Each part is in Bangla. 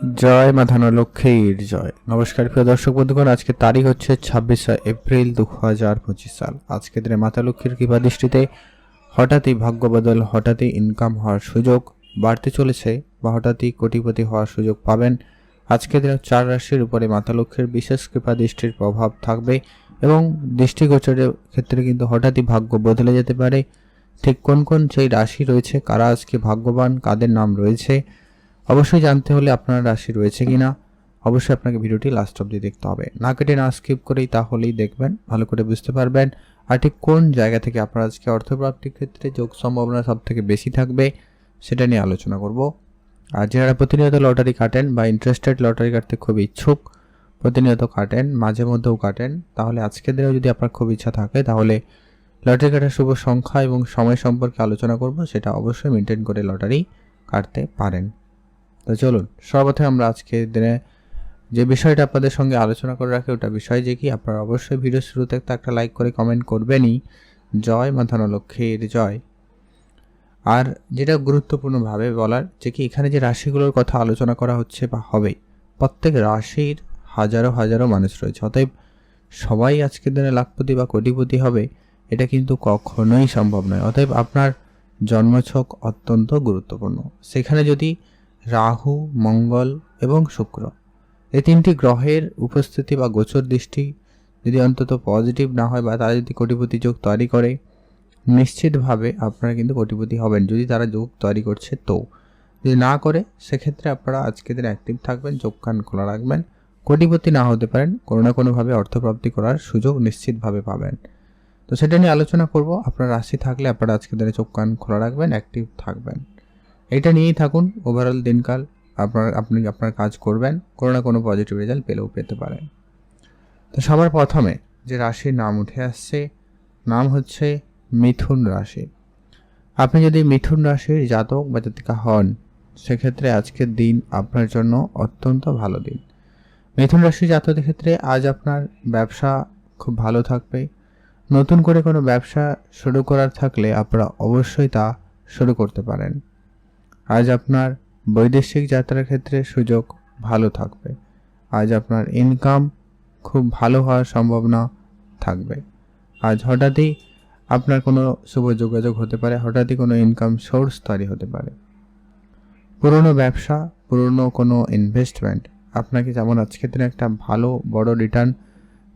জয় মাধানো লক্ষ্মীর জয়। নমস্কার প্রিয় দর্শক বন্ধুগণ, আজকে তারিখ হচ্ছে ছাব্বিশে এপ্রিল দু হাজার পঁচিশ সাল। আজকে দিনে মাতা লক্ষ্মীর কৃপা দৃষ্টিতে হঠাৎই ভাগ্য বদল, হঠাৎই ইনকাম হওয়ার সুযোগ বাড়তে চলেছে বা হঠাৎই কোটিপতি হওয়ার সুযোগ পাবেন। আজকে দিনে চার রাশির উপরে মাতা লক্ষ্মীর বিশেষ কৃপা দৃষ্টির প্রভাব থাকবে এবং দৃষ্টিগোচরের ক্ষেত্রে কিন্তু হঠাৎই ভাগ্য বদলে যেতে পারে। ঠিক কোন কোন সেই রাশি রয়েছে, কারা আজকে ভাগ্যবান, কাদের নাম রয়েছে অবশ্যই জানতে হলে আপনার রাশি রয়েছে কিনা, অবশ্যই আপনাকে ভিডিওটি লাস্ট অবধি দেখতে হবে। না কেটে না স্কিপ করেই তাহলেই দেখবেন, ভালো করে বুঝতে পারবেন আর ঠিক কোন জায়গা থেকে আপনার আজকে অর্থপ্রাপ্তির ক্ষেত্রে যোগ সম্ভাবনা সব থেকে বেশি থাকবে, সেটা নিয়ে আলোচনা করব। আর যারা প্রতিনিয়ত লটারি কাটেন বা ইন্টারেস্টেড লটারি কাটতে খুব ইচ্ছুক, প্রতিনিয়ত কাটেন, মাঝে মধ্যেও কাটেন, তাহলে আজকের দিনেও যদি আপনার খুব ইচ্ছা থাকে, তাহলে লটারি কাটার শুভ সংখ্যা এবং সময় সম্পর্কে আলোচনা করব, সেটা অবশ্যই মেনটেন করে লটারি কাটতে পারেন। তো চলুন, সর্বপ্রথমে আমরা আজকে দিনে যে বিষয়টা আপনাদের সঙ্গে আলোচনা করে রাখি, ওটা বিষয় যে কি, আপনারা অবশ্যই ভিডিও শুরুতে একটা লাইক করে কমেন্ট করবেনই। জয় মাধানো লক্ষ্মীর জয়। আর যেটা গুরুত্বপূর্ণভাবে বলার, যে কি এখানে যে রাশিগুলোর কথা আলোচনা করা হচ্ছে বা হবে প্রত্যেক রাশির হাজারো হাজারো মানুষ রয়েছে। অতএব সবাই আজকের দিনে লাখপতি বা কোটিপতি হবে, এটা কিন্তু কখনোই সম্ভব নয়। অতএব আপনার জন্মছক অত্যন্ত গুরুত্বপূর্ণ। সেখানে যদি রাহু, মঙ্গল এবং শুক্র। এই তিনটি গ্রহের উপস্থিতি বা গোচর দৃষ্টি যদি অন্তত পজিটিভ না হয় বা তারা যদি কোটিপতি যোগ তৈরি করে, নিশ্চিতভাবে আপনারা কিন্তু কোটিপতি হবেন। যদি তারা যোগ তৈরি করছে তো। যদি না করে, সেক্ষেত্রে আপনারা আজকের দিন অ্যাক্টিভ থাকবেন, চোখ কান খোলা রাখবেন। কোটিপতি না হতে পারেন, কোনো না কোনোভাবে অর্থপ্রাপ্তি করার সুযোগ নিশ্চিতভাবে পাবেন। তো সেটা নিয়ে আলোচনা করব। আপনার রাশি থাকলে আপনারা আজকের দিনে চোখ কান খোলা রাখবেন অ্যাক্টিভ থাকবেন। এটা নিয়েই থাকুন ওভারঅল দিনকাল। আপনার, আপনি, আপনার কাজ করবেন, কোনো না কোনো পজিটিভ রেজাল্ট পেলেও পেতে পারেন। তো সবার প্রথমে যে রাশির নাম উঠে আসছে, নাম হচ্ছে মিথুন রাশি। আপনি যদি মিথুন রাশির জাতক বা জাতিকা হন, সেক্ষেত্রে আজকের দিন আপনার জন্য অত্যন্ত ভালো দিন। মিথুন রাশির জাতকের ক্ষেত্রে আজ আপনার ব্যবসা খুব ভালো থাকবে। নতুন করে কোনো ব্যবসা শুরু করার থাকলে আপনারা অবশ্যই তা শুরু করতে পারেন। আজ আপনার বৈদেশিক যাত্রার ক্ষেত্রে সুযোগ ভালো থাকবে। আজ আপনার ইনকাম খুব ভালো হওয়ার সম্ভাবনা থাকবে। আজ হঠাৎই আপনার কোনো শুভ যোগাযোগ হতে পারে, হঠাৎই কোনো ইনকাম সোর্স তৈরি হতে পারে। পুরনো ব্যবসা, পুরনো কোনো ইনভেস্টমেন্ট আপনাকে যেমন আজকের দিনে একটা ভালো, বড় রিটার্ন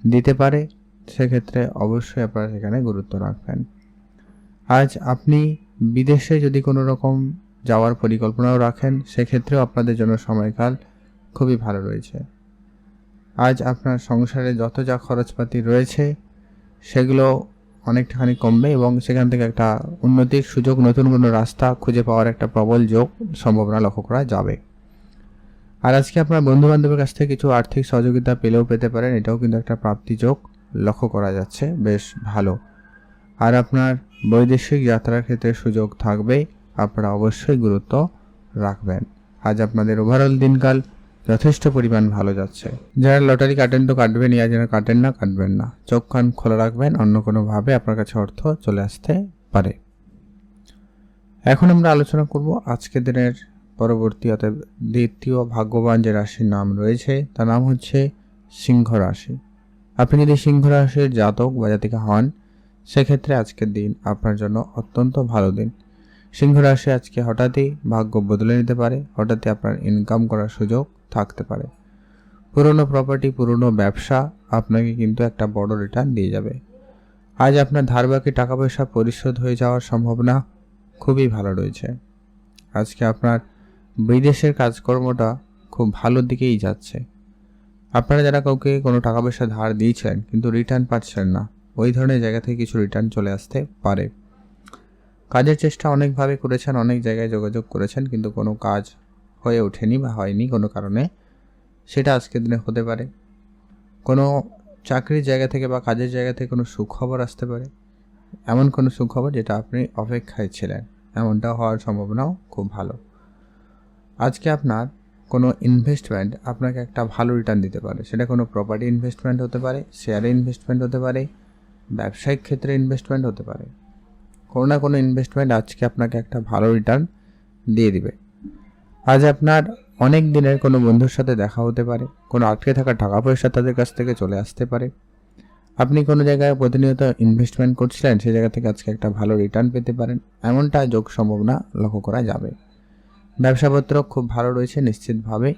দিতে পারে, সেক্ষেত্রে অবশ্যই আপনারা সেখানে গুরুত্ব রাখবেন। আজ আপনি বিদেশে যদি কোনো রকম যাওয়ার পরিকল্পনাও রাখেন, সেক্ষেত্রেও আপনাদের জন্য সময়কাল খুবই ভালো রয়েছে। আজ আপনার সংসারে যত যা খরচপাতি রয়েছে, সেগুলো অনেকটাখানি কমবে এবং সেখান থেকে একটা উন্নতির সুযোগ, নতুন কোনো রাস্তা খুঁজে পাওয়ার একটা প্রবল যোগ সম্ভাবনা লক্ষ্য করা যাবে। আর আজকে আপনার বন্ধু বান্ধবের কাছ থেকে কিছু আর্থিক সহযোগিতা পেলেও পেতে পারেন, এটাও কিন্তু একটা প্রাপ্তি যোগ লক্ষ্য করা যাচ্ছে, বেশ ভালো। আর আপনার বৈদেশিক যাত্রার ক্ষেত্রে সুযোগ থাকবে আপনারা অবশ্যই গুরুত্ব রাখবেন। আজ আপনাদের ওভারঅল দিনকাল যথেষ্ট পরিমাণ ভালো যাচ্ছে। যারা লটারি কাটেন তো কাটবেনই, আর যারা কাটেন না, কাটবেন না। চোখ কান খোলা রাখবেন, অন্য কোনোভাবে আপনার কাছে অর্থ চলে আসতে পারে। এখন আমরা আলোচনা করব আজকের দিনের পরবর্তী অর্থাৎ দ্বিতীয় ভাগ্যবান যে রাশির নাম রয়েছে, তার নাম হচ্ছে সিংহ রাশি। আপনি যদি সিংহ রাশির জাতক বা জাতিকা হন, সেক্ষেত্রে আজকের দিন আপনার জন্য অত্যন্ত ভালো দিন। সিংহ রাশি আজকে হঠাৎই ভাগ্য বদলে নিতে পারে, হঠাৎই আপনার ইনকাম করার সুযোগ থাকতে পারে। পুরনো প্রপার্টি পুরনো ব্যবসা আপনাকে কিন্তু একটা বড় রিটার্ন দিয়ে যাবে। আজ আপনার ধারবাকি টাকা পয়সা পরিশোধ হয়ে যাওয়ার সম্ভাবনা খুবই ভালো রয়েছে। আজকে আপনার বিদেশের কাজকর্মটা খুব ভালোর দিকেই যাচ্ছে। আপনারা যারা কাউকে কোনো টাকা পয়সা ধার দিয়েছিলেন কিন্তু রিটার্ন পাচ্ছেন না, ওই ধরনের জায়গা থেকে কিছু রিটার্ন চলে আসতে পারে। কাজের চেষ্টা অনেকভাবে করেছেন, অনেক জায়গায় যোগাযোগ করেছেন, কিন্তু কোনো কাজ হয়ে ওঠেনি বা হয়নি কোনো কারণে। সেটা আজকের দিনে হতে পারে। কোনো চাকরির জায়গা থেকে বা কাজের জায়গা থেকে কোনো সুখবর আসতে পারে। এমন কোনো সুখবর যেটা আপনি অপেক্ষায় ছিলেন। এমনটা হওয়ার সম্ভাবনাও খুব ভালো। আজকে আপনার কোনো ইনভেস্টমেন্ট আপনাকে একটা ভালো রিটার্ন দিতে পারে। সেটা কোনো প্রপার্টি ইনভেস্টমেন্ট হতে পারে শেয়ারে ইনভেস্টমেন্ট হতে পারে, ব্যবসায়িক ক্ষেত্রে ইনভেস্টমেন্ট হতে পারে। কোনো না কোনো ইনভেস্টমেন্ট আজকে আপনাকে একটা ভালো রিটার্ন দিয়ে দিবে। আজ আপনার অনেক দিনের কোনো বন্ধুর সাথে দেখা হতে পারে, কোনো আটকে থাকা টাকা পয়সা তাদের কাছ থেকে চলে আসতে পারে। আপনি কোনো জায়গায় প্রতিনিয়ত ইনভেস্টমেন্ট করছিলেন, সেই জায়গা থেকে আজকে একটা ভালো রিটার্ন পেতে পারেন। এমনটা যোগ সম্ভাবনা লক্ষ্য করা যাবে। ব্যবসাপত্র খুব ভালো রয়েছে নিশ্চিতভাবে।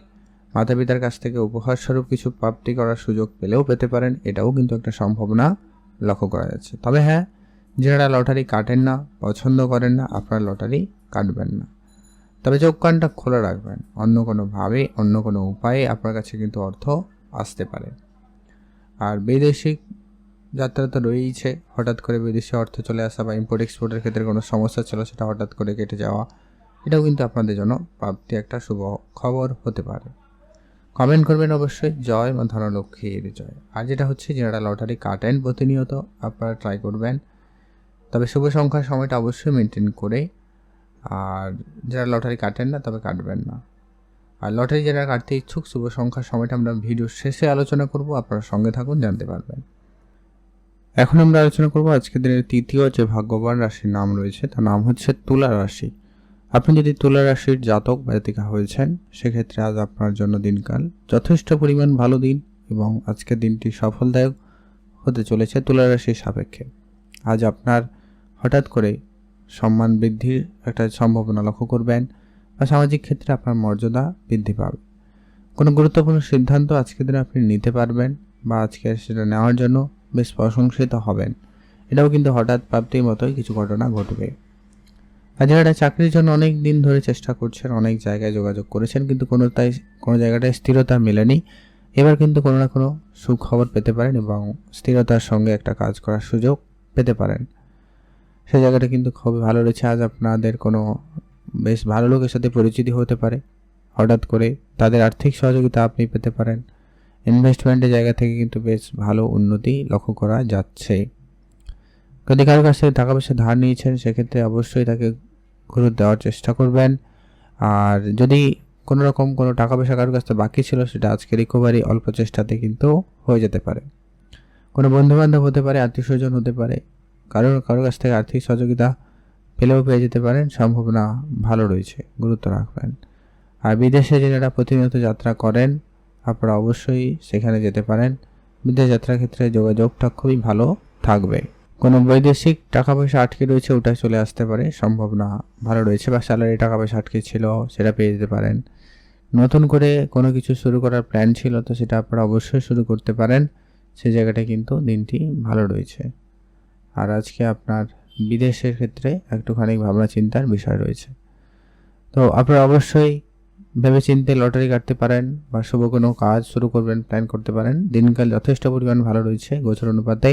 মাতা পিতার কাছ থেকে উপহার স্বরূপ কিছু প্রাপ্তি করার সুযোগ পেলেও পেতে পারেন, এটাও কিন্তু একটা সম্ভাবনা লক্ষ্য করা যাচ্ছে। তবে হ্যাঁ যারা লটারি কাটেন না, পছন্দ করেন না, আপনারা লটারি কাটবেন না। তবে চোখ কানটা খোলা রাখবেন। অন্য কোনোভাবে অন্য কোনো উপায়ে আপনার কাছে কিন্তু অর্থ আসতে পারে। আর বৈদেশিক যাত্রা তো রয়েইছে। হঠাৎ করে বিদেশে অর্থ চলে আসা বা ইম্পোর্ট এক্সপোর্টের ক্ষেত্রে কোনো সমস্যা ছিল, সেটা হঠাৎ করে কেটে যাওয়া, এটাও কিন্তু আপনাদের জন্য প্রাপ্তি একটা শুভ খবর হতে পারে। কমেন্ট করবেন অবশ্যই। জয় মা ধনলক্ষ্মীর জয়। আর যেটা হচ্ছে, যারা লটারি কাটেন প্রতিনিয়ত, আপনারা ট্রাই করবেন। তবে শুভ সংখ্যার সময়টা অবশ্যই মেনটেন করে আর যারা লটারি কাটেন না, তবে কাটবেন না। আর লটারি যারা কাটতে ইচ্ছুক, শুভ সংখ্যার সময়টা আমরা ভিডিওর শেষে আলোচনা করব। আপনারা সঙ্গে থাকুন, জানতে পারবেন। এখন আমরা আলোচনা করব আজকের দিনের তৃতীয় যে ভাগ্যবান রাশির নাম রয়েছে, তার নাম হচ্ছে তুলা রাশি। আপনি যদি তুলা রাশির জাতক বা জাতিকা হয়েছেন, সেক্ষেত্রে আজ আপনার জন্য দিনকাল যথেষ্ট পরিমাণ ভালো দিন এবং আজকের দিনটি সফলদায়ক হতে চলেছে তুলা রাশির সাপেক্ষে। আজ আপনার হঠাৎ করে সম্মান বৃদ্ধির একটা সম্ভাবনা লক্ষ্য করবেন বা সামাজিক ক্ষেত্রে আপনার মর্যাদা বৃদ্ধি পাবে। কোনো গুরুত্বপূর্ণ সিদ্ধান্ত আজকের দিনে আপনি নিতে পারবেন বা আজকে সেটা নেওয়ার জন্য বেশ প্রশংসিত হবেন। এটাও কিন্তু হঠাৎ প্রাপ্তির মতোই কিছু ঘটনা ঘটবে। আর যারা চাকরির জন্য অনেক দিন ধরে চেষ্টা করছেন, অনেক জায়গায় যোগাযোগ করেছেন, কিন্তু কোনো তাই কোনো জায়গাটায় স্থিরতা মেলেনি। এবার কিন্তু কোনো না কোনো সুখবর পেতে পারেন এবং স্থিরতার সঙ্গে একটা কাজ করার সুযোগ পেতে পারেন। সেই জায়গাটা কিন্তু খুবই ভালো রয়েছে। আজ আপনাদের কোনো বেশ ভালো লোকের সাথে পরিচিতি হতে পারে। হঠাৎ করে তাদের আর্থিক সহযোগিতা আপনি পেতে পারেন। ইনভেস্টমেন্টের জায়গা থেকে কিন্তু বেশ ভালো উন্নতি লক্ষ্য করা যাচ্ছে। যদি কারোর কাছ থেকে টাকা পয়সা ধার নিয়েছেন, সেক্ষেত্রে অবশ্যই তাকে ঘুরে দেওয়ার চেষ্টা করবেন। আর যদি কোনো রকম কোনো টাকা পয়সা কারোর কাছ থেকে বাকি ছিল, সেটা আজকে রিকভারি অল্প চেষ্টাতে কিন্তু হয়ে যেতে পারে। কোনো বন্ধুবান্ধব হতে পারে, আত্মীয় স্বজন হতে পারে কারোর কারোর কাছ থেকে আর্থিক সহযোগিতা পেলেও পেয়ে যেতে পারেন, সম্ভাবনা ভালো রয়েছে, গুরুত্ব রাখবেন। আর বিদেশে যারা প্রতিনিয়ত যাত্রা করেন, আপনারা অবশ্যই সেখানে যেতে পারেন। বিদেশ যাত্রার ক্ষেত্রে যোগাযোগটা খুবই ভালো থাকবে। কোনো বৈদেশিক টাকা পয়সা আটকে রয়েছে ওটা চলে আসতে পারে, সম্ভাবনা ভালো রয়েছে, বা স্যালারি টাকা পয়সা আটকে ছিল, সেটা পেয়ে যেতে পারেন। নতুন করে কোনো কিছু শুরু করার প্ল্যান ছিল, তো সেটা আপনারা অবশ্যই শুরু করতে পারেন। সেই জায়গাটা কিন্তু দিনটি ভালো রয়েছে। আর আজকে আপনার বিদেশের ক্ষেত্রে একটুখানি ভাবনা চিন্তার বিষয় রয়েছে। তো আপনারা অবশ্যই ভেবে চিনতে লটারি কাটতে পারেন বা শুভ কোনো কাজ শুরু করবেন প্ল্যান করতে পারেন। দিনকাল যথেষ্ট পরিমাণ ভালো রয়েছে গোচর অনুপাতে।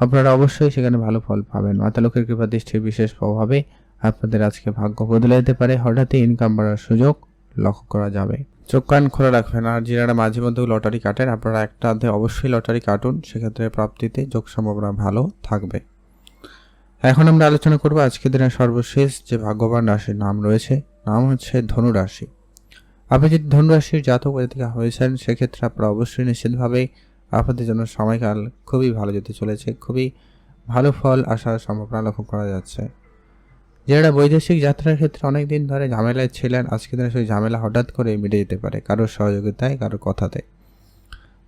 আপনারা অবশ্যই সেখানে ভালো ফল পাবেন। মাতা লোকের কৃপা, দৃষ্টির বিশেষ প্রভাবে আপনাদের আজকে ভাগ্য বদলে যেতে পারে। হঠাৎই ইনকাম বাড়ার সুযোগ লক্ষ্য করা যাবে। চোখ কান খোলা রাখবেন আর যারা মাঝে মধ্যে লটারি কাটেন, আপনারা একটা অর্ধে অবশ্যই লটারি কাটুন। সেক্ষেত্রে প্রাপ্তিতে যোগ সম্ভাবনা ভালো থাকবে। এখন আমরা আলোচনা করব আজকের দিনের সর্বশেষ যে ভাগ্যবান রাশির নাম রয়েছে, নাম হচ্ছে ধনু রাশি। আপনি যদি ধনুরাশির জাতক জাতিকা হয়েছেন, সেক্ষেত্রে আপনারা অবশ্যই নিশ্চিতভাবে আপনাদের জন্য সময়কাল খুবই ভালো যেতে চলেছে। খুবই ভালো ফল আসার সম্ভাবনা লক্ষ্য করা যাচ্ছে। যারা বৈদেশিক যাত্রার ক্ষেত্রে অনেক দিন ধরে ঝামেলায় ছিলেন আজকে দিনে সেই ঝামেলা হঠাৎ করে মিটে যেতে পারে, কারোর সহযোগিতায়, কারোর কথাতে।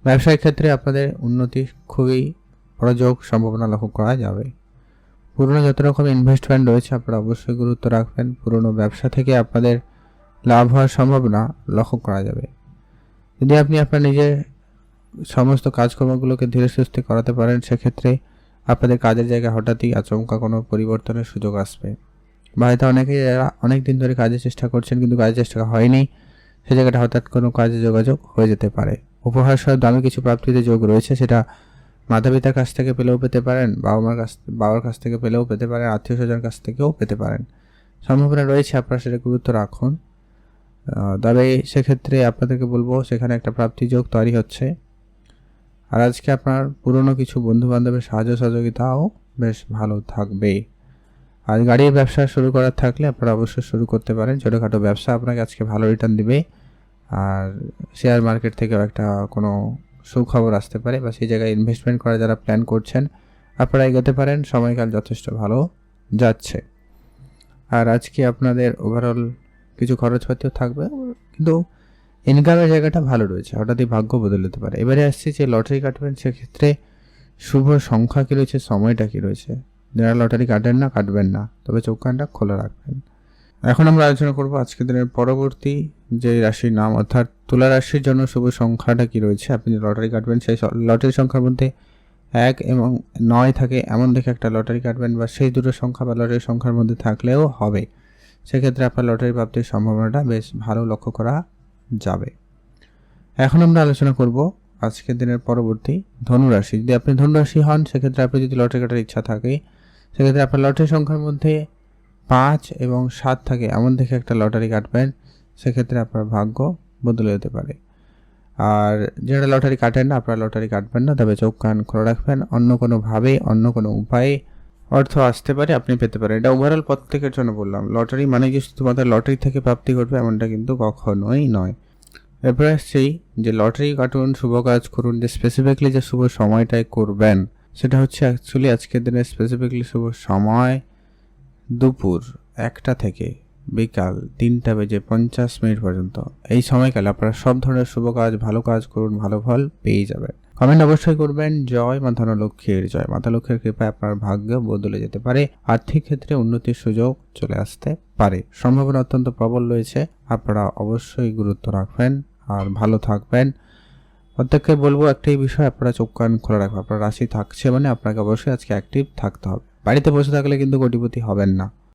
ব্যবসায়িক ক্ষেত্রে আপনাদের উন্নতি খুবই বড় যোগ সম্ভাবনা লক্ষ্য করা যাবে। পুরনো যত রকম ইনভেস্টমেন্ট রয়েছে, আপনারা অবশ্যই গুরুত্ব রাখবেন। পুরনো ব্যবসা থেকে আপনাদের লাভ হওয়ার সম্ভাবনা লক্ষ্য করা যাবে। যদি আপনি আপনার নিজের সমস্ত কাজকর্মগুলোকে ধীরে সুস্থে করাতে পারেন, সেক্ষেত্রে আপনাদের কাজের জায়গায় হঠাৎই আচমকা কোনো পরিবর্তনের সুযোগ আসবে। বা হয়তো অনেকেই যারা অনেক দিন ধরে কাজের চেষ্টা করছেন, কিন্তু কাজের চেষ্টা হয়নি। সে জায়গাটা হঠাৎ কোনো কাজে যোগাযোগ হয়ে যেতে পারে। উপহার সহ দামি কিছু প্রাপ্তিতে যোগ রয়েছে, সেটা মাতা পিতার কাছ থেকে পেলেও পেতে পারেন বাবা মার কাছ, বাবার কাছ থেকে পেলেও পেতে পারেন আত্মীয় স্বজনের কাছ থেকেও পেতে পারেন। সম্ভাবনা রয়েছে আপনারা সেটা গুরুত্ব রাখুন। তবে সেক্ষেত্রে আপনাদেরকে বলব, সেখানে একটা প্রাপ্তি যোগ তৈরি হচ্ছে। আর আজকে আপনার পুরনো কিছু বন্ধু বান্ধবের সাহায্য সহযোগিতাও বেশ ভালো থাকবে। আর গাড়ির ব্যবসা শুরু করার থাকলে আপনারা অবশ্যই শুরু করতে পারেন। ছোটোখাটো ব্যবসা আপনাকে আজকে ভালো রিটার্ন দিবে আর শেয়ার মার্কেট থেকেও একটা কোনো সুখবর আসতে পারে বা সেই জায়গায় ইনভেস্টমেন্ট করা যারা প্ল্যান করছেন, আপনারা এগোতে পারেন। সময়কাল যথেষ্ট ভালো যাচ্ছে। আর আজকে আপনাদের ওভারঅল কিছু খরচপাতিও থাকবে, কিন্তু ইনকামের জায়গাটা ভালো রয়েছে, হঠাৎই ভাগ্য বদলে যেতে পারে। এবারে আসছি যে লটারি কাটবেন, সেক্ষেত্রে শুভ সংখ্যা কী রয়েছে, সময়টা কী রয়েছে? যারা লটারি কাটেন না, কাটবেন না। তবে চোখ কানটা খোলা রাখবেন। এখন আমরা আলোচনা করব আজকের দিনের পরবর্তী যে রাশির নাম, অর্থাৎ তুলা রাশির জন্য শুভ সংখ্যাটা কি রয়েছে? আপনি যে লটারি কাটবেন, সেই লটারি সংখ্যার মধ্যে এক এবং নয় থাকে এমন দেখে একটা লটারি কাটবেন বা সেই দুটো সংখ্যা বা লটারি সংখ্যার মধ্যে থাকলেও হবে। সেক্ষেত্রে আপনার লটারি প্রাপ্তির সম্ভাবনাটা বেশ ভালো লক্ষ্য করা যাবে। এখন আমরা আলোচনা করব আজকের দিনের পরবর্তী ধনুরাশি যদি আপনি ধনুরাশি হন, সেক্ষেত্রে আপনি যদি লটারি কাটার ইচ্ছা থাকে সেক্ষেত্রে আপনার লটারি সংখ্যার মধ্যে পাঁচ এবং সাত থাকে। এমন দেখে একটা লটারি কাটবেন, সেক্ষেত্রে আপনার ভাগ্য বদলে যেতে পারে। আর যারা লটারি কাটেন না, আপনারা লটারি কাটবেন না, তবে চোখ কান খোলা রাখবেন। অন্য কোনোভাবে অন্য কোনো উপায়ে অর্থ আসতে পারে, আপনি পেতে পারেন। এটা ওভারঅল প্রত্যেকের জন্য বললাম। লটারি মানে যে শুধুমাত্র লটারি থেকে প্রাপ্তি ঘটবে, এমনটা কিন্তু কখনোই নয়। এরপরে আসছি যে লটারি কাটুন, শুভ কাজ করুন, যে স্পেসিফিকলি যে শুভ সময়টায় করবেন। সেটা হচ্ছে অ্যাকচুয়ালি আজকের দিনে স্পেসিফিকলি শুভ সময় দুপুর একটা থেকে বিকাল তিনটা বেজে পঞ্চাশ মিনিট পর্যন্ত। এই সময়কালে আপনারা সব ধরনের শুভ কাজ, ভালো কাজ করুন, ভালো ফল পেয়ে যাবেন। কমেন্ট অবশ্যই করবেন, জয় মাতা লক্ষ্মীর জয় মাতা লক্ষ্মীর কৃপায় আপনার ভাগ্য বদলে যেতে পারে, আর্থিক ক্ষেত্রে উন্নতির সুযোগ চলে আসতে পারে। সম্ভাবনা অত্যন্ত প্রবল রয়েছে, আপনারা অবশ্যই গুরুত্ব রাখবেন আর ভালো থাকবেন। প্রত্যেককে বলব একটাই বিষয় আপনারা চোখ কান খোলা রাখবেন। আপনার রাশি থাকছে মানে আপনাকে অবশ্যই আজকে অ্যাক্টিভ থাকতে হবে। বাড়িতে বসে থাকলে কিন্তু কোটিপতি হবেন না।